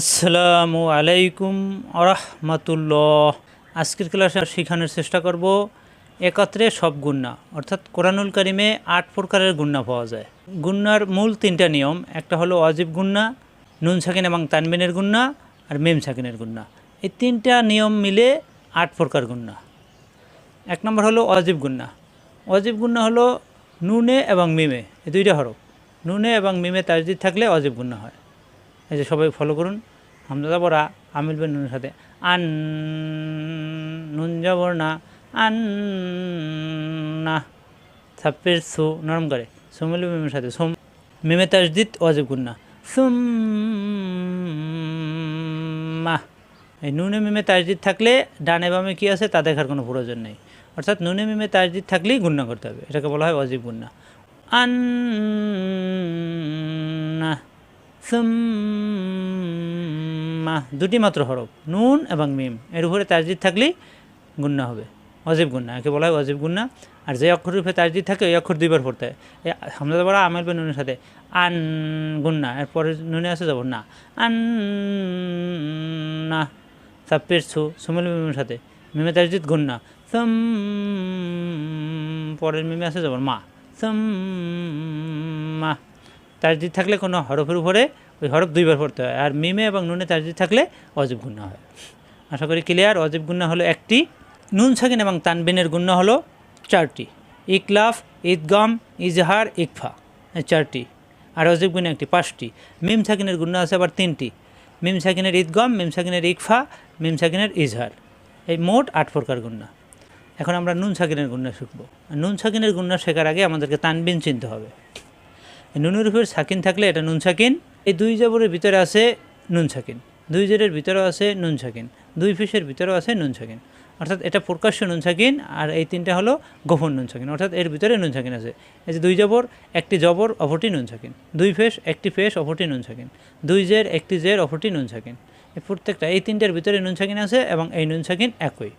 আসসালামু আলাইকুম আরহামাতুল্লাহ আজকের ক্লাসে শেখানোর চেষ্টা করব একত্রে সব গুন্না অর্থাৎ কোরআনুল কারিমে আট প্রকারের গুন্না পাওয়া যায়। গুন্নার মূল তিনটা নিয়ম, একটা হলো অজীব গুন্না নুন সাকিন এবং তানবিনের গুন্না আর মেম সাকিনের গুন্না এই তিনটা নিয়ম মিলে আট প্রকার গুন্না এক নম্বর হলো অজীব গুন্না অজীব গুন্না হলো নুনে এবং মিমে, এই দুইটা হরফ। নুনে এবং মিমে তাজদিদ থাকলে অজীব গুন্না হয়। এই যে সবাই ফলো করুন। হামজা যাবর আ আমিল বেন নুনের সাথে। আন নুন যাবর না, আন না। ছাপ্পের সু নরম করে। সুমিল মিমের সাথে। সোম মেমে তাজদিদ অজীব গুন্না। সুম মা। এই নুনে মিমে তাজদিদ থাকলে ডানে বামে কী আছে তা দেখার কোনো প্রয়োজন নেই। অর্থাৎ নুনে মিমে তাজদিদ থাকলেই গুন্না করতে হবে। এটাকে বলা হয় অজীব গুন্না। আন না। সুম্মা, দুটি মাত্র হরফ, নুন এবং মিম। এর উপরে তাজদিদ থাকলেই গুন্না হবে। অজীব গুন্না, একে বলা হয় অজীব গুন্না। আর যে অক্ষরের উপরে তাজদিদ থাকে, ওই অক্ষর দুইবার পড়তে হয়। হামজা বড়া, আমেল বে নুনের সাথে। আন গুন্না, এরপরে নুনে আসে যাব না। আন না সাপ্পের সু সুমেল মিমের সাথে। মিমে তাজদিদ গুন্না। সম, পরের মিমে আসে যাব মা সম, মা। তাজদিদ থাকলে কোনো হরফের উপরে ওই হরফ দুইবার পড়তে হয়। আর মিমে এবং নুনে তাজদিদ থাকলে অজীব গুন্না হয়। আশা করি ক্লিয়ার অজীব গুন্না হলো একটি। নুন সাকিন এবং তানবিনের গুন্না হলো চারটি। ইকলাফ, ঈদগম, ইজহার, ইকফা চারটি। আর অজীব গুন্না একটি, পাঁচটি। মিম সাকিনের গুন্না আছে আবার তিনটি। মিম সাকিনের ঈদগম, মিম সাকিনের ইকফা, মিম সাকিনের ইজহার। এই মোট আট প্রকার গুন্না এখন আমরা নুন সাকিনের গুন্না শিখব। নুন সাকিনের গুন্না শেখার আগে আমাদেরকে তানবিন চিনতে হবে। নুনের উপর সাকিন থাকলে এটা নুন সাকিন। এই দুই জবরের ভিতরে আছে নুন সাকিন। দুই জেরের ভিতরেও আছে নুন সাকিন। দুই ফিসের ভিতরেও আছে নুন সাকিন। অর্থাৎ এটা প্রকাশ্য নুন সাকিন আর এই তিনটা হলো গোপন নুন সাকিন। অর্থাৎ এর ভিতরে নুন সাকিন আছে। এই যে দুই জবর, একটি জবর, অপরটি নুন সাকিন। দুই ফেস, একটি ফেস, অপরটি নুন সাকিন। দুই জের, একটি জের, অপরটি নুন সাকিন। প্রত্যেকটা, এই তিনটার ভিতরে নুন সাকিন আছে এবং এই নুন সাকিন একই।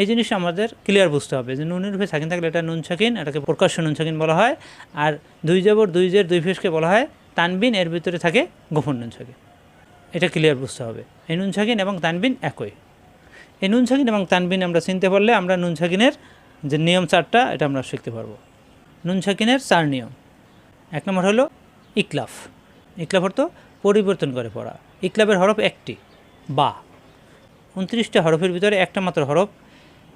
এই জিনিসটা আমাদের ক্লিয়ার বুঝতে হবে যে নুনের উপরে সাকিন থাকলে এটা নুন সাকিন, এটাকে প্রকাশ্য নুন সাকিন বলা হয়। আর দুই জবর, দুই জের, দুই ফেসকে বলা হয় তানবিন, এর ভিতরে থাকে গোপন নুন সাকিন। এটা ক্লিয়ার বুঝতে হবে। এই নুন সাকিন এবং তানবিন একই। এই নুন সাকিন এবং তানবিন আমরা চিনতে পারলে আমরা নুন সাকিনের যে নিয়ম চারটা, এটা আমরা শিখতে পারব। নুন সাকিনের চার নিয়ম। এক নম্বর হলো ইকলাফ। ইকলাফ অর্থ পরিবর্তন করে পড়া। ইকলাফের হরফ একটি, বা। উনত্রিশটা হরফের ভিতরে একটা মাত্র হরফ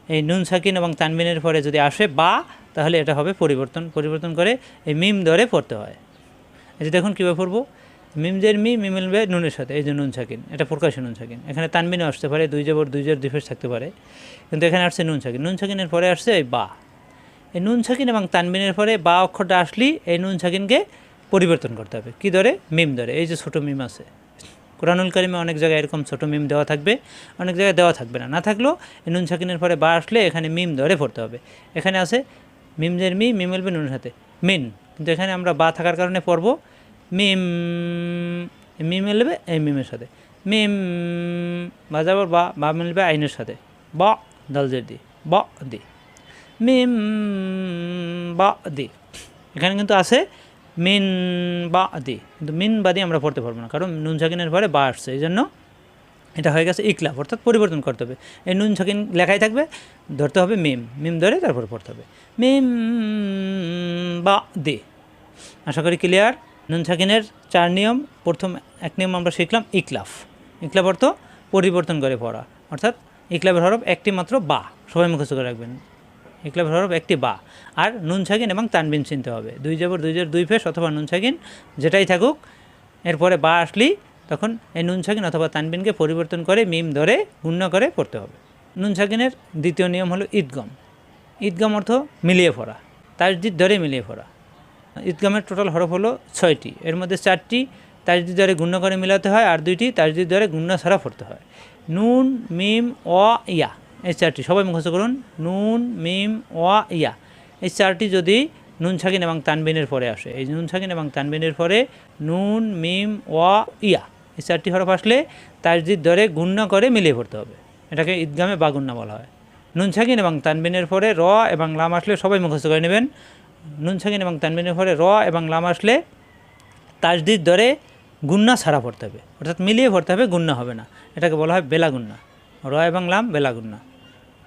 এই নুন সাকিন এবং তানবিনের পরে যদি আসে বা, তাহলে এটা হবে পরিবর্তন। পরিবর্তন করে এই মিম ধরে পড়তে হয়। এই যে দেখুন কীভাবে পড়ব। মিমজের মি মিম মিলবে নুনের সাথে, এই যে নুন সাকিন, এটা প্রকাশ নুন সাকিন। এখানে তানবিনও আসতে পারে, দুই জবর, দুই জোর দুই ফেস থাকতে পারে। কিন্তু এখানে আসছে নুন সাকিন। নুন সাকিনের পরে আসছে এই বা। এই নুন সাকিন এবং তানবিনের পরে বা অক্ষরটা আসলেই এই নুন সাকিনকে পরিবর্তন করতে হবে। কী ধরে? মিম ধরে। এই যে ছোটো মিম আছে। কোরআনুল কারিমে অনেক জায়গায় এরকম ছোটো মিম দেওয়া থাকবে, অনেক জায়গায় দেওয়া থাকবে না। না থাকলেও নুন সাকিনের পরে বা আসলে এখানে মিম ধরে পড়তে হবে। এখানে আছে মিমজের মি, মিম মিলবে নুনের সাথে। মিন, কিন্তু এখানে আমরা বা থাকার কারণে পড়ব মিম। মিম মিলবে এই মিমের সাথে। মিম, বা বাজাবার বা বা মিলবে আইনের সাথে। ব দলজের দি, ব, দি। মিম, বা, দি। এখানে কিন্তু আছে মিন বা দি কিন্তু মিন বাদি আমরা পড়তে পারব না, কারণ নুন সাকিনের পরে বা আসছে, এই জন্য এটা হয়ে গেছে ইকলাফ অর্থাৎ পরিবর্তন করতে হবে। এই নুন সাকিন লেখাই থাকবে, ধরতে হবে মিম মিম ধরে তারপর পড়তে হবে। মিম বা দি আশা করি ক্লিয়ার নুন সাকিনের চার নিয়ম, প্রথম এক নিয়ম আমরা শিখলাম ইকলাফ ইকলাফ অর্থ পরিবর্তন করে পড়া, অর্থাৎ ইকলাফের হরফ একটি মাত্র বা, সবাই মুখস্থ করে রাখবেন। ইকলাফের হরফ একটি বা। আর নুন সাকিন এবং তানবিন চিনতে হবে। দুই জবর, দুই জোর, দুই ফেস অথবা নুন সাকিন যেটাই থাকুক, এরপরে বা আসলেই তখন এই নুন সাকিন অথবা তানবিনকে পরিবর্তন করে মিম ধরে গুণ্য করে পড়তে হবে। নুন সাকিনের দ্বিতীয় নিয়ম হলো ঈদগম ঈদগম অর্থ মিলিয়ে পড়া তাজদিদ ধরে মিলিয়ে পড়া ঈদগমের টোটাল হরফ হলো ছয়টি। এর মধ্যে চারটি তাজদিদ ধরে গুণ্য করে মিলাতে হয় আর দুইটি তাজদিদ ধরে গুণ্য ছাড়া পড়তে হয়। নুন, মিম, অ, ইয়া। এই চারটি। সবাই মুখস্থ করুন। নুন, মিম, ওয়া, ইয়া। এই চারটি যদি নুন ছাকিন এবং তানবিনের পরে আসে। এই নুন ছাকিন এবং তানবিনের পরে নুন, মিম, ওয়া, ইয়া। এই চারটি হরফ আসলে তাজদিদ ধরে গুণ্য করে মিলিয়ে পড়তে হবে। এটাকে ঈদগামে বা গুণ্য বলা হয়। নুন ছাকিন এবং তানবিনের পরে র এবং লাম আসলে সবাই মুখস্থ করে নেবেন। নুন সাকিন এবং তানবিনের পরে র এবং লাম আসলে তাজদিদ ধরে গুন্না ছাড়া পড়তে হবে। অর্থাৎ মিলিয়ে পড়তে হবে গুন্না হবে না। এটাকে বলা হয় বেলা গুন্না র এবং লাম বেলা গুন্না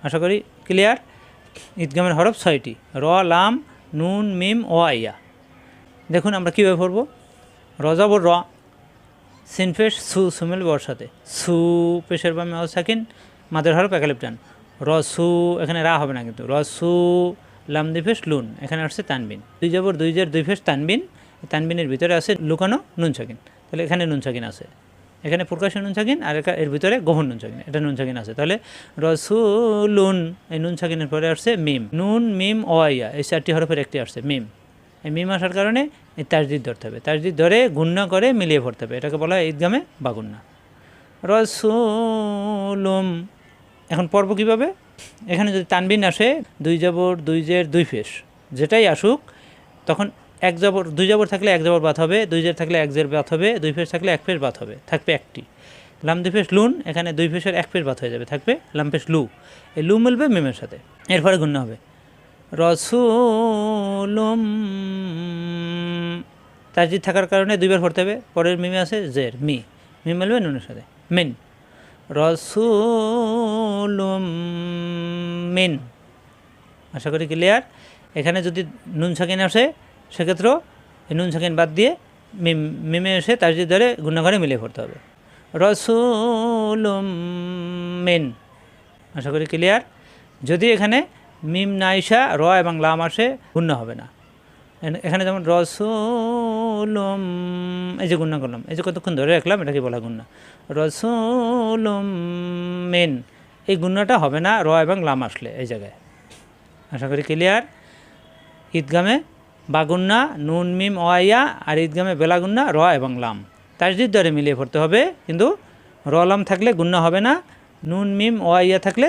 আশা করি ক্লিয়ার? ঈদগামের হরফ ছয়টি। র, লাম, নুন, মিম, ও, আইয়া। দেখুন আমরা কীভাবে পড়ব? রজাবর র। সিনফেশ সু, সুমেল বর্ষাতে সু পেশের বামে অ, সাকিন, মাদের হরফ একালিপ টান র, সু, এখানে রা হবে না কিন্তু। র, সু, লাম, দুই ফেস লুন। এখানে আসছে তানবিন। দুই জবর, দুই জের, দুই ফেস তানবিন। তানবিনের ভিতরে আছে লুকানো নুন, সাকিন। তাহলে এখানে নুন, সাকিন আছে। এখানে প্রকাশ্য নুন সাকিন, আর এর ভিতরে গহন নুন সাকিন, এটা নুন সাকিন আছে। তাহলে রসুলুন, এই নুন সাকিনের পরে আসছে মিম। নুন, মিম ও আইয়া এই চারটি হরফের একটি আসছে, মিম। এই মিম আসার কারণে এই তাজদিদ ধরতে হবে। তাজদিদ ধরে গুন্না করে মিলিয়ে ভরতে হবে। এটাকে বলা হয় ঈদগামে বা গুন্না। রসুলুম, এখন পর্ব কীভাবে? এখানে যদি তানবিন আসে, দুই জবর, দুই জের, দুই ফেস, যেটাই আসুক, তখন এক জবর, দুই জবর থাকলে এক জবর বাত হবে, দুই জের থাকলে এক জের বাত হবে, দুই ফেস থাকলে এক ফেস বাত হবে, থাকবে একটি। লাম দুই ফেস লুন, এখানে দুই ফেসের এক ফেস বাত হয়ে যাবে, থাকবে লাম ফেস লু। এই লু মিলবে মিমের সাথে, এরপরে গুণ্য হবে। রসুলুম তাজিদ থাকার কারণে দুইবার পড়তে হবে, পরের মিমে আছে জের, মি। মি মিলবে নুনের সাথে, মিন। রসুলুম, মিন। আশা করি ক্লিয়ার। এখানে যদি নুন সাকিন আসে সেক্ষেত্রেও নুন সাকিন বাদ দিয়ে মিম, মিমে এসে তাজিদ ধরে গুণাঘরে মিলিয়ে পড়তে হবে। রসুলুম মিন। আশা করি ক্লিয়ার? যদি এখানে মিম নাইসা র এবং লাম আসে, গুণ্য হবে না। এখানে যেমন রসুলুম, এই যে গুণ্য করলাম, এই যে কতক্ষণ ধরে রাখলাম এটাকে বলা গুণ্য? রসুলুম মেন। এই গুণ্যটা হবে না, র এবং লাম আসলে এই জায়গায়। আশা করি ক্লিয়ার? ঈদগামে বাগুন্না, নুন, মিম, ওয়াইয়া আর ঈদগামে বেলাগুন্না, র এবং লাম। তাজদিদ দরে মিলিয়ে পড়তে হবে, কিন্তু র, লাম থাকলে গুন্না হবে না, নুন, মিম, ওয়াইয়া থাকলে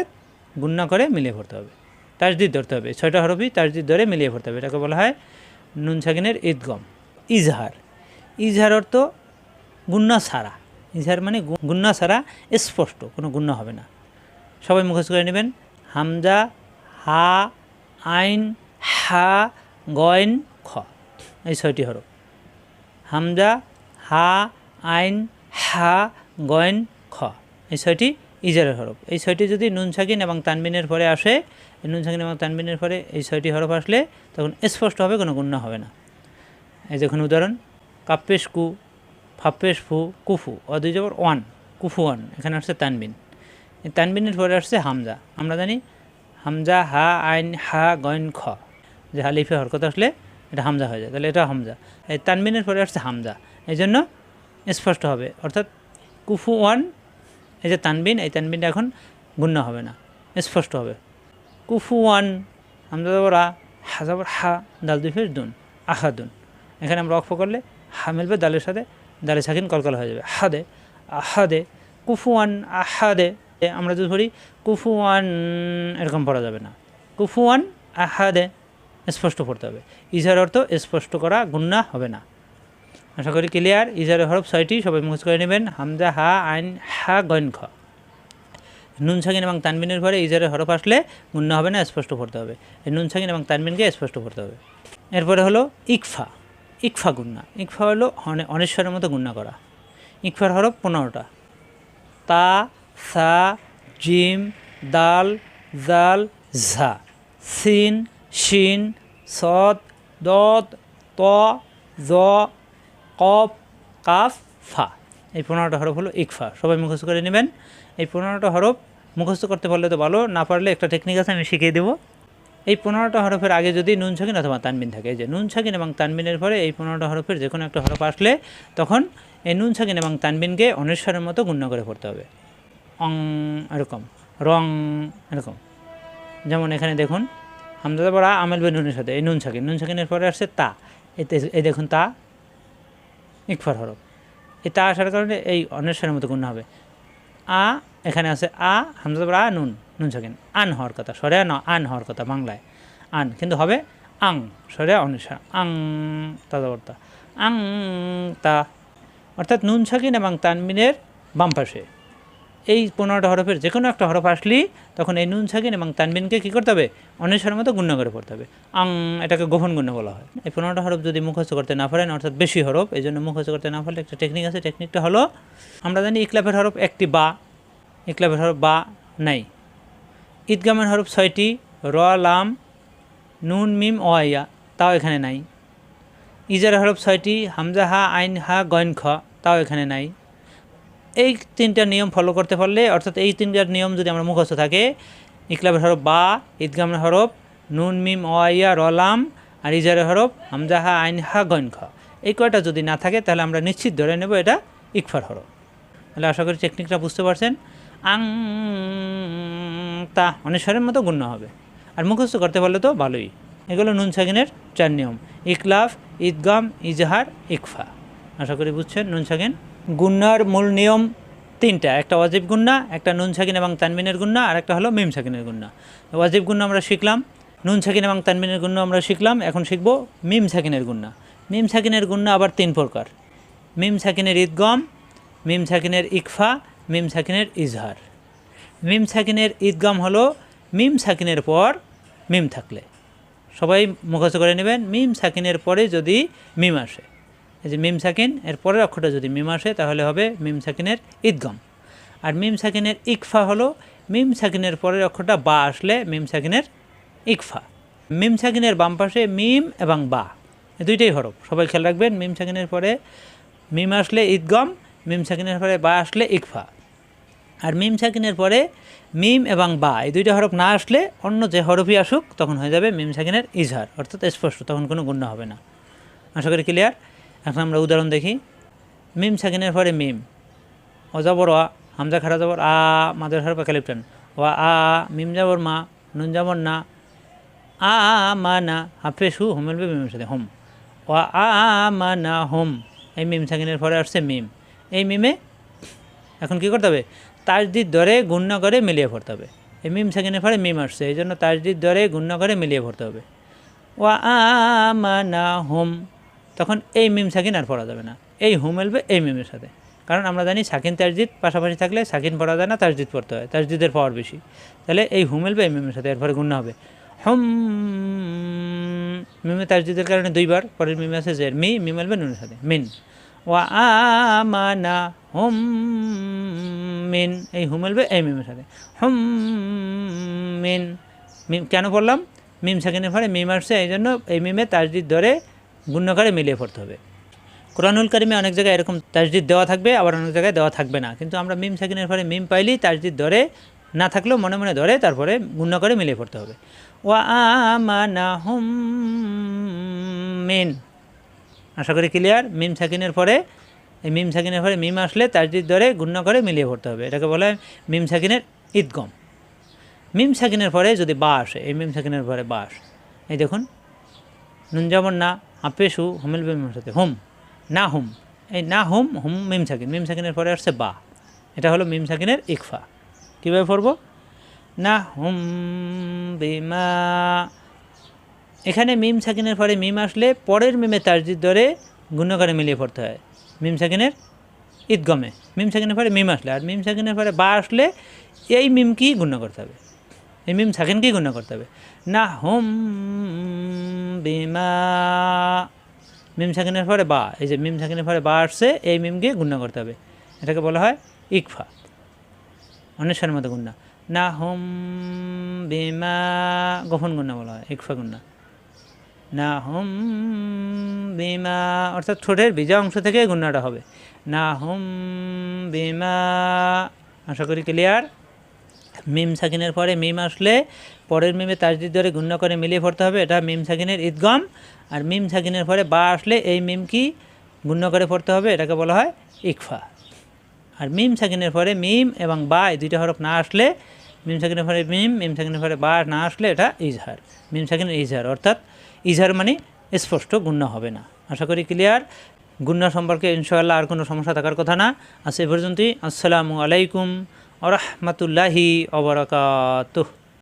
গুন্না করে মিলিয়ে পড়তে হবে। তাজদিদ ধরতে হবে, ছয়টা হরফি তাজদিদ ধরে মিলিয়ে পড়তে হবে, এটাকে বলা হয় নুন সাকিনের ঈদগম, ইজহার। ইজহার অর্থ গুন্না ছাড়া ইজহার মানে গুন্না ছাড়া স্পষ্ট, কোনো গুন্না হবে না। সবাই মুখস্থ করে নেবেন। হামজা, হা, আইন, হা গয়েন খ। এই ছয়টি হরফ। হামজা, হা, আইন, হা গয়েন খ। এই ছয়টি ইজারের হরফ। এই ছয়টি যদি নুন সাকিন এবং তানবিনের পরে আসে নুন সাকিন এবং তানবিনের পরে এই ছয়টি হরফ আসলে তখন স্পষ্ট হবে কোনো গুণ্য হবে না। এই দেখুন উদাহরণ, কাপ্পেশ কু, ফাপ্পেশ ফু, কুফু। অদুই জবর ওয়ান, কুফু ওয়ান, এখানে আসছে তানবিন। তানবিনের পরে আসছে হামজা। আমরা জানি হামজা, হা, আইন, হা গয়েন খ। যে হালিফে হরকত আসলে এটা হামজা হয়ে যায়। তাহলে এটা হামজা। এই তানবিনের পরে আসছে হামজা। এই জন্য স্পষ্ট হবে। অর্থাৎ কুফু ওয়ান, এই যে তানবিন, এই তানবিনটা এখন গুণ্য হবে না। স্পষ্ট হবে। কুফু ওয়ান, হামজা যাবর আ হা যাবর হা, দাল দুই ফের দুন আহা দুন এখানে আমরা অক্ষ করলে হা মিলবে দালের সাথে, দালে সাকিন কলকল হয়ে যাবে। হাদে, আহাদে কুফুয়ান আহাদে, আমরা যদি ধরি কুফুয়ান এরকম পড়া যাবে না। কুফু কুফুয়ান আহাদে স্পষ্ট পড়তে হবে। ইজার অর্থ স্পষ্ট করা গুন্না হবে না। আশা করি ক্লিয়ার ইজারের হরফ ছয়টি, সবাই মুখস্থ করে নেবেন। হামজা, হা, আইন, হা গইন খ। নুন সাকিন এবং তানবিনের পরে ইজারের হরফ আসলে গুণ্য হবে না, স্পষ্ট পড়তে হবে। নুন সাকিন এবং তানবিনকে স্পষ্ট পড়তে হবে। এরপরে হলো ইকফা। ইকফা গুন্না। ইকফা হলো অনে- অনেশ্বরের মতো গুন্না করা। ইকফার হরফ পনেরোটা। তা, সা, জিম, দাল, জাল, ঝা। সিন শিন, সদ, দদ, ত, জ, কফ, কাফ, ফা। এই পনেরোটা হরফ হলো ইকফা। সবাই মুখস্থ করে নেবেন। এই পনেরোটা হরফ মুখস্থ করতে পারলে তো ভালো, না পারলে একটা টেকনিক আছে, আমি শিখিয়ে দেবো। এই পনেরোটা হরফের আগে যদি নুন ছাকিন অথবা তানবিন থাকে যে নুন ছাকিন এবং তানবিনের পরে এই পনেরোটা হরফের যে কোনো একটা হরফ আসলে তখন এই নুন ছাকিন এবং তানবিনকে অনেশ্বরের মতো গুণ্য করে পড়তে হবে। অং, এরকম। রং, এরকম। যেমন এখানে দেখুন হামদাদা বড়া আমেল বে নুনের সাথে, এই নুন ছাকিন নুন ছাকিনের পরে আসছে তা। এতে এই দেখুন তা। ইকফার হরফ। এই তা আসার কারণে এই অনেশ্বরের মতো গুণ হবে। আ, এখানে আছে আ হামজা বড়া আ নুন নুন ছাকিন আন হওয়ার কথা। সরে ন, আন হওয়ার কথা বাংলায়। আন, কিন্তু হবে আং। সরে অনেশ্বর আং তাদাবর্তা আং, তা। অর্থাৎ নুন ছাকিন এবং তানমিনের বাম পাশে। এই পনেরোটা হরফের যে কোনো একটা হরফ আসলেই তখন এই নুন সাকিন এবং তানবিনকে কী করতে হবে? অনেশ্বরের মতো গুণ্য করে পড়তে হবে। আং, এটাকে গোপন গুণ্য বলা হয়। এই পনেরোটা হরফ যদি মুখস্থ করতে না পারেন, অর্থাৎ বেশি হরফ, এই জন্য মুখস্থ করতে না পারলে একটা টেকনিক আছে। টেকনিকটা হলো, আমরা জানি ইকলাফের হরফ একটি বা, ইকলাফের হরফ বা নাই। ঈদগামের হরফ ছয়টি, র, লাম, নুন, মিম ও আইয়া, তাও এখানে নাই। ইজার হরফ ছয়টি, হামজা, হা, আইন, হা, গয়ন, খ, তাও এখানে নাই। এই তিনটা নিয়ম ফলো করতে পারলে, অর্থাৎ এই তিনটার নিয়ম যদি আমরা মুখস্থ থাকে, ইকলাবের হরফ বা, ঈদগামের হরফ, নুন, মিম ও আইয়া রলাম আর ইজারের হরফ হামজা হা আইন, হা গয়ন খ। এই কয়টা যদি না থাকে, তাহলে আমরা নিশ্চিত ধরে নেব এটা ইকফার হরফ। তাহলে আশা করি টেকনিকটা বুঝতে পারছেন। আং, তা অনেশ্বরের মতো গুণ্য হবে। আর মুখস্থ করতে পারলে তো ভালোই। এগুলো নুন সাকিনের চার নিয়ম। ইকলাফ, ঈদগাম, ইজহার, ইকফা। আশা করি বুঝছেন নুন সাকিন গুন্নার মূল নিয়ম তিনটা, একটা ওয়াজিব গুন্না, একটা নুন, সাকিন এবং তানবিনের গুন্না, আর একটা হলো মিম সাকিনের গুন্না। ওয়াজিব গুন্না আমরা শিখলাম, নুন, সাকিন এবং তানবিনের গুন্না আমরা শিখলাম, এখন শিখব মিম সাকিনের গুন্না। মিম সাকিনের গুন্না আবার তিন প্রকার। মিম সাকিনের ঈদগম মিম সাকিনের ইকফা, মিম সাকিনের ইজহার। মিম সাকিনের ঈদগম হলো মিম সাকিনের পর মিম থাকলে। সবাই মুখস্থ করে নেবেন, মিম সাকিনের পরে যদি মিম আসে। এই যে মিম সাকিন, এর পরের অক্ষরটা যদি মিম আসে, তাহলে হবে মিম সাকিনের ঈদগম। আর মিম সাকিনের ইকফা হলো, মিম সাকিনের পরের অক্ষরটা বা আসলে মিম সাকিনের ইকফা। মিম সাকিনের বাম পাশে মিম এবং বা, এই দুইটাই হরফ। সবাই খেয়াল রাখবেন, মিম সাকিনের পরে মিম আসলে ঈদগম, মিম সাকিনের পরে বা আসলে ইকফা। আর মিম সাকিনের পরে মিম এবং বা, এই দুইটা হরফ না আসলে অন্য যে হরফই আসুক, তখন হয়ে যাবে মিম সাকিনের ইজহার। অর্থাৎ স্পষ্ট, তখন কোনো গুণ্য হবে না। আশা করি ক্লিয়ার এখন আমরা উদাহরণ দেখি। মিম সাকিনের পরে মিম। অজাবর আ হামজা খারা যাবর আ মাদের হরফ ক্যালিপটান ও আ, মিম যাবর মা, নুন যাবর না। আ, মা না, হাফে সু হোমেলবে মিমের সাথে, হোম। ও আ, মা না, হোম। এই মিম সাকিনের পরে আসছে মিম। এই মিমে এখন কী করতে হবে? তাজদিদ দরে গুণ্য করে মিলিয়ে পড়তে হবে। এই মিম সেকেন্ডের পরে মিম আসছে, এই জন্য তাজদিদ দরে গুণ্য করে মিলিয়ে পড়তে হবে। ওয়া আমানা হোম। তখন এই মিম সাকিন আর পড়া যাবে না। এই হুম এলবে এই মিমের সাথে। কারণ আমরা জানি সাকিন তাজদিদ, পাশাপাশি থাকলে সাকিন পড়া যায় না, তাজদিদ পড়তে হয়। তাজদিদের পাওয়ার বেশি। তাহলে এই হুম এলবে এই মিমের সাথে, এরপরে গুণ্য হবে। হুম, মিমে তাজদিদের কারণে দুইবার, পরের মিমে আছে জের। মি মিম এলবে নুনের সাথে, মিন। ওয়া আমানা হুম, মিন। এই হুম এলবে এই মিমের সাথে। হুম, মিন। মিম, কেন পড়লাম? মিম সেকেন্ডের পরে মিম আসছে এই জন্য এই মিমে তাজদিদ ধরে গুণ্যকারে মিলিয়ে পড়তে হবে। কোরআনুল কারিমে অনেক জায়গায় এরকম তাজদিদ দেওয়া থাকবে, আবার অনেক জায়গায় দেওয়া থাকবে না। কিন্তু আমরা মিম সেকেন্ডের পরে মিম পাইলেই তাজদিদ ধরে, না থাকলেও মনে মনে ধরে, তারপরে গুণ্য করে মিলিয়ে পড়তে হবে। ওয়া আমানা মিন। আশা করি ক্লিয়ার মিম সাকিনের পরে, এই মিম সাকিনের পরে মিম আসলে তাজদিদ ধরে গুণ্য করে মিলিয়ে পড়তে হবে। এটাকে বলে মিম সাকিনের ঈদগম। মিম সাকিনের পরে যদি বা আসে, এই মিম সাকিনের পরে বা এই দেখুন নুন যেমন না আপেশু হুমেল মিমের সাথে হুম, না হুম, এই না হুম হুম মিম সাকিন, মিম সাকিনের পরে আসছে বা, এটা হলো মিম সাকিনের ইকফা। কীভাবে পড়ব? না হুম বিমা, এখানে মিম সাকিনের পরে মিম আসলে পরের মিমে তাজদিদ ধরে গুণ্যকারে মিলিয়ে পড়তে হয়, মিম সাকিনের ঈদগমে। মিম সাকিনের পরে মিম আসলে, আর মিম সাকিনের পরে বা আসলে এই মিমকেই গুণ্য করতে হবে, এই মিম সাকিনকেই গুণ্য করতে হবে। না হুম বিমা। মিম সাকিনের পরে বা, এই যে মিম সাকিনের পরে বা আসছে, এই মিমকে গুণ্য করতে হবে। এটাকে বলা হয় ইকফা। অনেশ্বরের মতো গুণ্য না হোম বিমা, গোপন গুণ্য বলা হয়, ইকফা গুণ্য না হোম বিমা, অর্থাৎ ঠোঁটের ভিজা অংশ থেকে গুণাটা হবে। না হোম বিমা, আশা করি ক্লিয়ার মিম সাকিনের পরে মিম আসলে পরের মিমে তাজদিদ ধরে গুণ্য করে মিলিয়ে পড়তে হবে, এটা মিম সাকিনের ঈদগম। আর মিম সাকিনের পরে বা আসলে এই মিম কি গুণ্য করে পড়তে হবে, এটাকে বলা হয় ইকফা। আর মিম সাকিনের পরে মিম এবং বা এই দুইটা হরফ না আসলে, মিম সাকিনের পরে মিম মিম সাকিনের পরে বা না আসলে এটা ইজহার। মিম সাকিনের ইজহার অর্থাৎ ইজহার মানে স্পষ্ট গুণ্য হবে না। আশা করি ক্লিয়ার? গুণ্য সম্পর্কে ইনশাআল্লাহ আর কোনো সমস্যা থাকার কথা না। আর এ পর্যন্তই। আসসালামু আলাইকুম। আ রহমতুল্লাহি অবরাকাতুহ